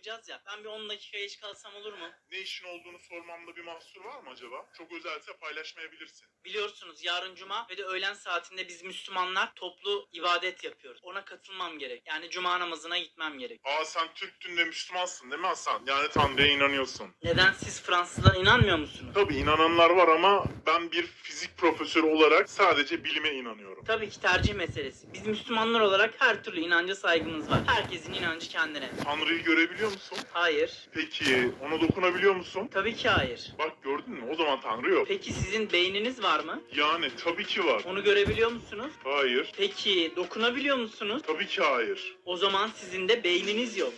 yapacağız ya. Ben bir 10 dakika geç kalsam olur mu? Ne işin olduğunu sormamda bir mahsur var mı acaba? Çok özelse paylaşmayabilirsin. Biliyorsunuz yarın cuma ve de öğlen saatinde biz Müslümanlar toplu ibadet yapıyoruz. Ona katılmam gerek. Yani cuma namazına gitmem gerek. Aa sen Türktün ve Müslümansın değil mi Hasan? Yani Tanrı'ya inanıyorsun. Neden siz Fransızlar inanmıyor musunuz? Tabii inananlar var ama ben bir fizik profesörü olarak sadece bilime inanıyorum. Tabii ki tercih meselesi. Biz Müslümanlar olarak her türlü inanca saygımız var. Herkesin inancı kendine. Tanrı'yı görebiliyor musun? Hayır. Peki ona dokunabiliyor musun? Tabii ki hayır. Bak gördün mü? O zaman Tanrı yok. Peki sizin beyniniz var mı? Yani tabii ki var. Onu görebiliyor musunuz? Hayır. Peki dokunabiliyor musunuz? Tabii ki hayır. O zaman sizin de beyniniz yok.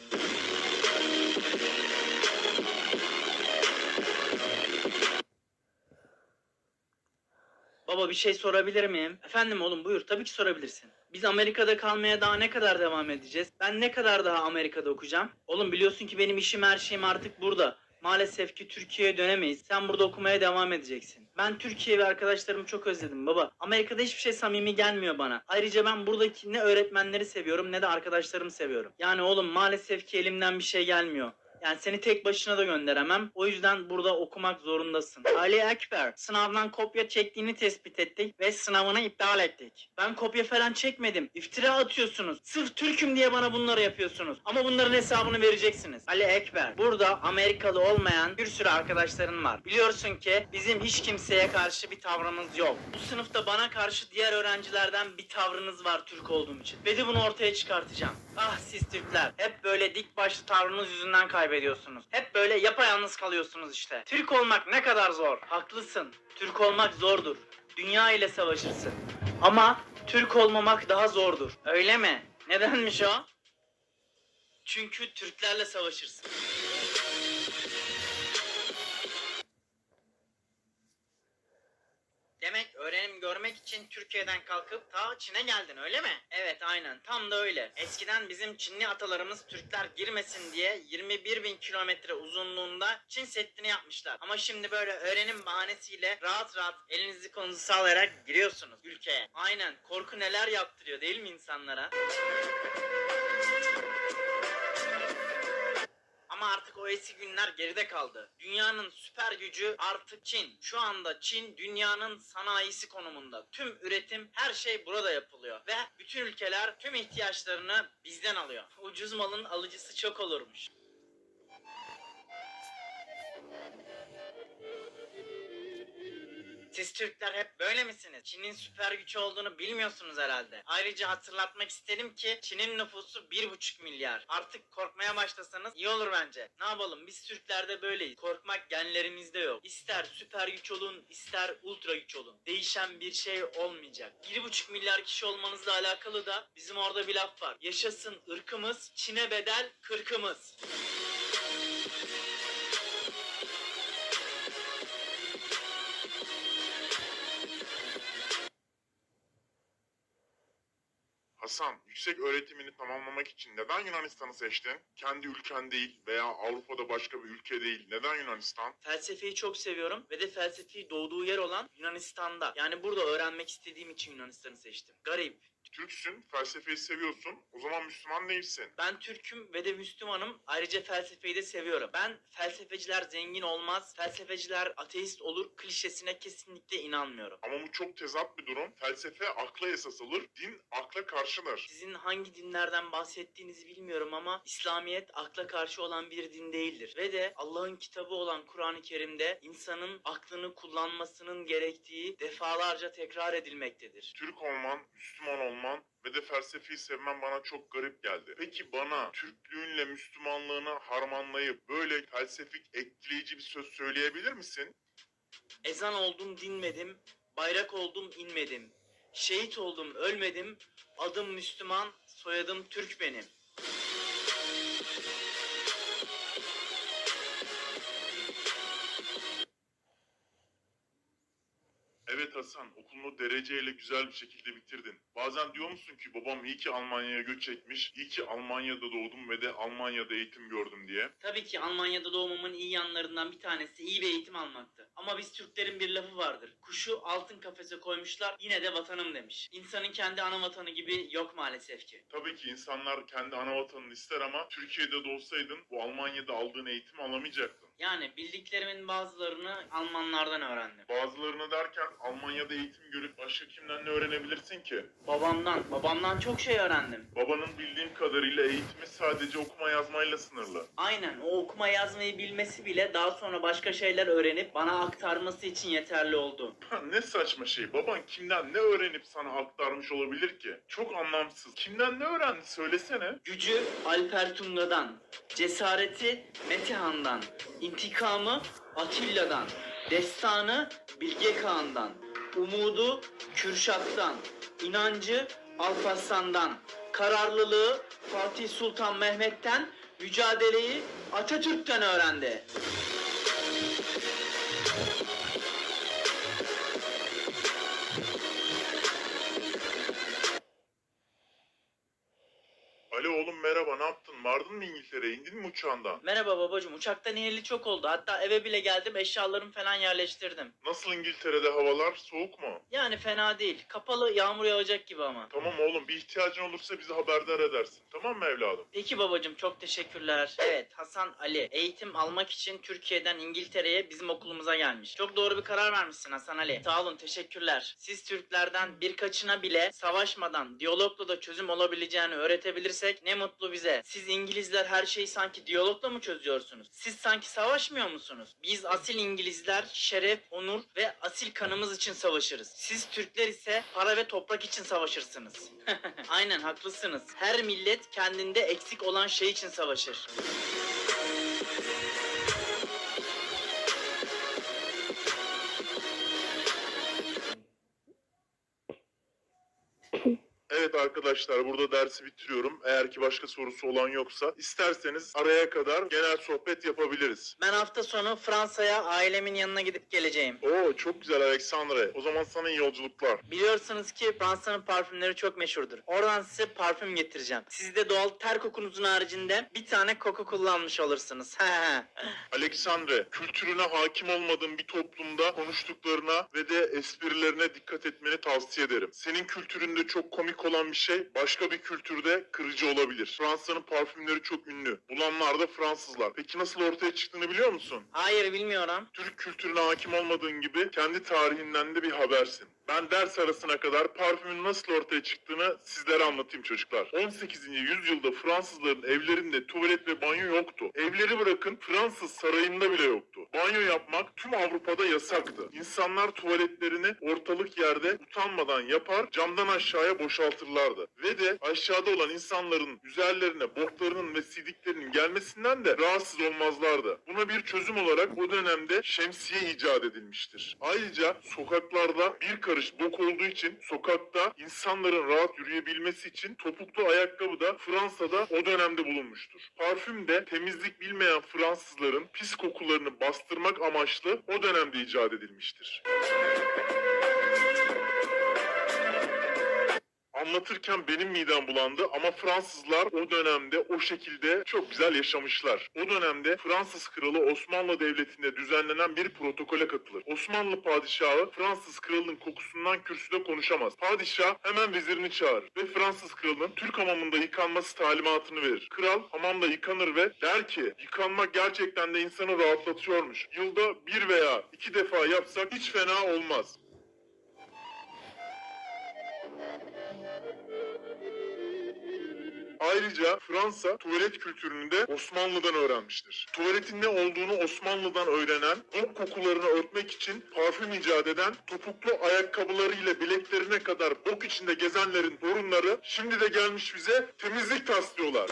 Baba bir şey sorabilir miyim? Efendim oğlum buyur tabii ki sorabilirsin. Biz Amerika'da kalmaya daha ne kadar devam edeceğiz? Ben ne kadar daha Amerika'da okuyacağım? Oğlum biliyorsun ki benim işim her şeyim artık burada. Maalesef ki Türkiye'ye dönemeyiz. Sen burada okumaya devam edeceksin. Ben Türkiye ve arkadaşlarımı çok özledim baba. Amerika'da hiçbir şey samimi gelmiyor bana. Ayrıca ben buradaki ne öğretmenleri seviyorum ne de arkadaşlarımı seviyorum. Yani oğlum maalesef ki elimden bir şey gelmiyor. Yani seni tek başına da gönderemem. O yüzden burada okumak zorundasın. Ali Ekber, sınavdan kopya çektiğini tespit ettik ve sınavını iptal ettik. Ben kopya falan çekmedim. İftira atıyorsunuz. Sırf Türk'üm diye bana bunları yapıyorsunuz. Ama bunların hesabını vereceksiniz. Ali Ekber, burada Amerikalı olmayan bir sürü arkadaşların var. Biliyorsun ki bizim hiç kimseye karşı bir tavrımız yok. Bu sınıfta bana karşı diğer öğrencilerden bir tavrınız var Türk olduğum için. Ve de bunu ortaya çıkartacağım. Ah siz Türkler, hep böyle dik başlı tavrınız yüzünden kaybediyorsunuz. Hep böyle yapayalnız kalıyorsunuz işte. Türk olmak ne kadar zor. Haklısın. Türk olmak zordur. Dünya ile savaşırsın. Ama Türk olmamak daha zordur. Öyle mi? Nedenmiş o? Çünkü Türklerle savaşırsın. Görmek için Türkiye'den kalkıp ta Çin'e geldin öyle mi? Evet aynen tam da öyle. Eskiden bizim Çinli atalarımız Türkler girmesin diye 21 bin kilometre uzunluğunda Çin Seddi'ni yapmışlar. Ama şimdi böyle öğrenim bahanesiyle rahat rahat elinizi kolunuzu sağlayarak giriyorsunuz ülkeye. Aynen korku neler yaptırıyor değil mi insanlara? Ama artık o eski günler geride kaldı. Dünyanın süper gücü artık Çin. Şu anda Çin dünyanın sanayisi konumunda. Tüm üretim her şey burada yapılıyor. Ve bütün ülkeler tüm ihtiyaçlarını bizden alıyor. Ucuz malın alıcısı çok olurmuş. Siz Türkler hep böyle misiniz? Çin'in süper güç olduğunu bilmiyorsunuz herhalde. Ayrıca hatırlatmak isterim ki Çin'in nüfusu 1,5 milyar. Artık korkmaya başlasanız iyi olur bence. Ne yapalım biz Türkler de böyleyiz. Korkmak genlerimizde yok. İster süper güç olun ister ultra güç olun. Değişen bir şey olmayacak. 1,5 milyar kişi olmanızla alakalı da bizim orada bir laf var. Yaşasın ırkımız, Çin'e bedel kırkımız. Hasan, yüksek öğretimini tamamlamak için neden Yunanistan'ı seçtin? Kendi ülken değil veya Avrupa'da başka bir ülke değil. Neden Yunanistan? Felsefeyi çok seviyorum ve de felsefeyi doğduğu yer olan Yunanistan'da. Yani burada öğrenmek istediğim için Yunanistan'ı seçtim. Garip. Türksün, felsefeyi seviyorsun. O zaman Müslüman değilsin. Ben Türk'üm ve de Müslümanım. Ayrıca felsefeyi de seviyorum. Ben felsefeciler zengin olmaz, felsefeciler ateist olur klişesine kesinlikle inanmıyorum. Ama bu çok tezat bir durum. Felsefe akla esas alır, din akla karşıdır. Sizin hangi dinlerden bahsettiğinizi bilmiyorum ama İslamiyet akla karşı olan bir din değildir. Ve de Allah'ın kitabı olan Kur'an-ı Kerim'de insanın aklını kullanmasının gerektiği defalarca tekrar edilmektedir. Türk olman, Müslüman olman ve de felsefeyi sevmen bana çok garip geldi. Peki bana Türklüğünle Müslümanlığını harmanlayıp böyle felsefik etkileyici bir söz söyleyebilir misin? Ezan oldum dinmedim, bayrak oldum inmedim. Şehit oldum ölmedim, adım Müslüman, soyadım Türk benim. Hasan okulunu dereceyle güzel bir şekilde bitirdin. Bazen diyor musun ki babam iyi ki Almanya'ya göç etmiş, iyi ki Almanya'da doğdum ve de Almanya'da eğitim gördüm diye. Tabii ki Almanya'da doğmamın iyi yanlarından bir tanesi iyi bir eğitim almaktı. Ama biz Türklerin bir lafı vardır. Kuşu altın kafese koymuşlar yine de vatanım demiş. İnsanın kendi ana vatanı gibi yok maalesef ki. Tabii ki insanlar kendi ana vatanını ister ama Türkiye'de doğsaydın bu Almanya'da aldığın eğitimi alamayacaktın. Yani bildiklerimin bazılarını Almanlardan öğrendim. Bazılarını derken Almanya'da eğitim görüp başka kimden ne öğrenebilirsin ki? Babamdan, babamdan çok şey öğrendim. Babanın bildiğim kadarıyla eğitimi sadece okuma yazmayla sınırlı. Aynen o okuma yazmayı bilmesi bile daha sonra başka şeyler öğrenip bana aktarması için yeterli oldu. Ne saçma şey. Baban kimden ne öğrenip sana aktarmış olabilir ki? Çok anlamsız. Kimden ne öğrendi söylesene. Gücü Alper Tunga'dan, cesareti Metehan'dan, intikamı Atilla'dan, destanı Bilge Kağan'dan, umudu Kürşat'tan, inancı Alparslan'dan, kararlılığı Fatih Sultan Mehmet'ten, mücadeleyi Atatürk'ten öğrendi. İngiltere'ye? İndin mi uçağından? Merhaba babacığım, uçaktan ineli çok oldu. Hatta eve bile geldim, eşyalarımı falan yerleştirdim. Nasıl İngiltere'de havalar? Soğuk mu? Yani fena değil. Kapalı, yağmur yağacak gibi ama. Tamam oğlum bir ihtiyacın olursa bizi haberdar edersin. Tamam mı evladım? Peki babacığım çok teşekkürler. Evet Hasan Ali eğitim almak için Türkiye'den İngiltere'ye bizim okulumuza gelmiş. Çok doğru bir karar vermişsin Hasan Ali. Sağ olun teşekkürler. Siz Türklerden birkaçına bile savaşmadan diyalogla da çözüm olabileceğini öğretebilirsek ne mutlu bize. Siz İngilizler her şeyi sanki diyalogla mı çözüyorsunuz? Siz sanki savaşmıyor musunuz? Biz asil İngilizler şeref, onur ve asil kanımız için savaşırız. Siz Türkler ise para ve toprak için savaşırsınız. Aynen haklısınız. Her millet kendinde eksik olan şey için savaşır. Evet arkadaşlar burada dersi bitiriyorum. Eğer ki başka sorusu olan yoksa isterseniz araya kadar genel sohbet yapabiliriz. Ben hafta sonu Fransa'ya ailemin yanına gidip geleceğim. Oo çok güzel Alexandre. O zaman sana iyi yolculuklar. Biliyorsunuz ki Fransa'nın parfümleri çok meşhurdur. Oradan size parfüm getireceğim. Siz de doğal ter kokunuzun haricinde bir tane koku kullanmış olursunuz. Alexandre, kültürüne hakim olmadığın bir toplumda konuştuklarına ve de esprilerine dikkat etmeni tavsiye ederim. Senin kültüründe çok komik olan bir şey başka bir kültürde kırıcı olabilir. Fransa'nın parfümleri çok ünlü. Bulanlar da Fransızlar. Peki nasıl ortaya çıktığını biliyor musun? Hayır bilmiyorum. Türk kültürüne hakim olmadığın gibi kendi tarihinden de bir habersin. Ben ders arasına kadar parfümün nasıl ortaya çıktığını sizlere anlatayım çocuklar. 18. yüzyılda Fransızların evlerinde tuvalet ve banyo yoktu. Evleri bırakın Fransız sarayında bile yoktu. Banyo yapmak tüm Avrupa'da yasaktı. İnsanlar tuvaletlerini ortalık yerde utanmadan yapar, camdan aşağıya boşaltırlardı. Ve de aşağıda olan insanların üzerlerine boklarının ve sidiklerinin gelmesinden de rahatsız olmazlardı. Buna bir çözüm olarak o dönemde şemsiye icat edilmiştir. Ayrıca sokaklarda bir karış bok olduğu için sokakta insanların rahat yürüyebilmesi için topuklu ayakkabı da Fransa'da o dönemde bulunmuştur. Parfüm de temizlik bilmeyen Fransızların pis kokularını bastırmak amaçlı o dönemde icat edilmiştir. Anlatırken benim midem bulandı ama Fransızlar o dönemde o şekilde çok güzel yaşamışlar. O dönemde Fransız kralı Osmanlı Devleti'nde düzenlenen bir protokole katılır. Osmanlı padişahı Fransız kralının kokusundan kürsüde konuşamaz. Padişah hemen vezirini çağırır ve Fransız kralının Türk hamamında yıkanması talimatını verir. Kral hamamda yıkanır ve der ki yıkanmak gerçekten de insanı rahatlatıyormuş. Yılda bir veya iki defa yapsak hiç fena olmaz. Ayrıca Fransa tuvalet kültürünü de Osmanlı'dan öğrenmiştir. Tuvaletin ne olduğunu Osmanlı'dan öğrenen, bok kokularını örtmek için parfüm icat eden, topuklu ayakkabılarıyla bileklerine kadar bok içinde gezenlerin torunları şimdi de gelmiş bize temizlik taslıyorlar.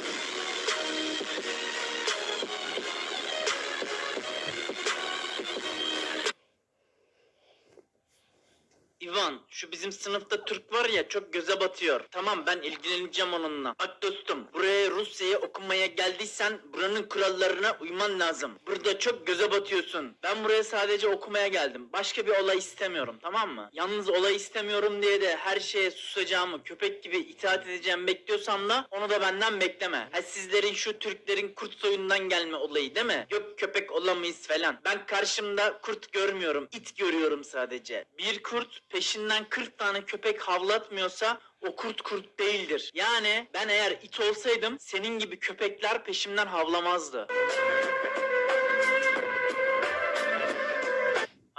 Ivan Şu bizim sınıfta Türk var ya çok göze batıyor. Tamam ben ilgileneceğim onunla. Bak dostum buraya Rusya'ya okumaya geldiysen buranın kurallarına uyman lazım. Burada çok göze batıyorsun. Ben buraya sadece okumaya geldim. Başka bir olay istemiyorum tamam mı? Yalnız olay istemiyorum diye de her şeye susacağımı köpek gibi itaat edeceğim bekliyorsan da onu da benden bekleme. Ha sizlerin şu Türklerin kurt soyundan gelme olayı değil mi? Yok köpek olamayız falan. Ben karşımda kurt görmüyorum. it görüyorum sadece. Bir kurt peşinden 40 tane köpek havlatmıyorsa o kurt kurt değildir. Yani ben eğer it olsaydım senin gibi köpekler peşimden havlamazdı.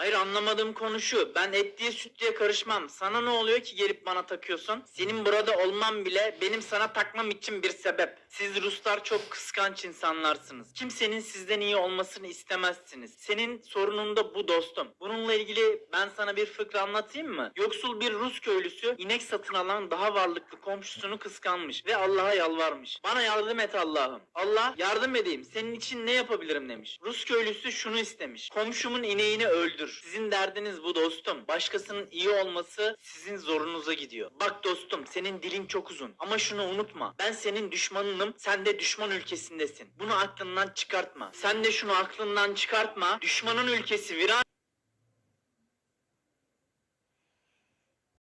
Hayır anlamadığım konu şu. Ben et diye süt diye karışmam. Sana ne oluyor ki gelip bana takıyorsun? Senin burada olman bile benim sana takmam için bir sebep. Siz Ruslar çok kıskanç insanlarsınız. Kimsenin sizden iyi olmasını istemezsiniz. Senin sorunun da bu dostum. Bununla ilgili ben sana bir fıkra anlatayım mı? Yoksul bir Rus köylüsü inek satın alan daha varlıklı komşusunu kıskanmış ve Allah'a yalvarmış. Bana yardım et Allah'ım. Allah yardım edeyim. Senin için ne yapabilirim demiş. Rus köylüsü şunu istemiş. Komşumun ineğini öldür. Sizin derdiniz bu dostum. Başkasının iyi olması sizin zorunuza gidiyor. Bak dostum senin dilin çok uzun. Ama şunu unutma. Ben senin düşmanınım. Sen de düşman ülkesindesin. Bunu aklından çıkartma. Sen de şunu aklından çıkartma. Düşmanın ülkesi viran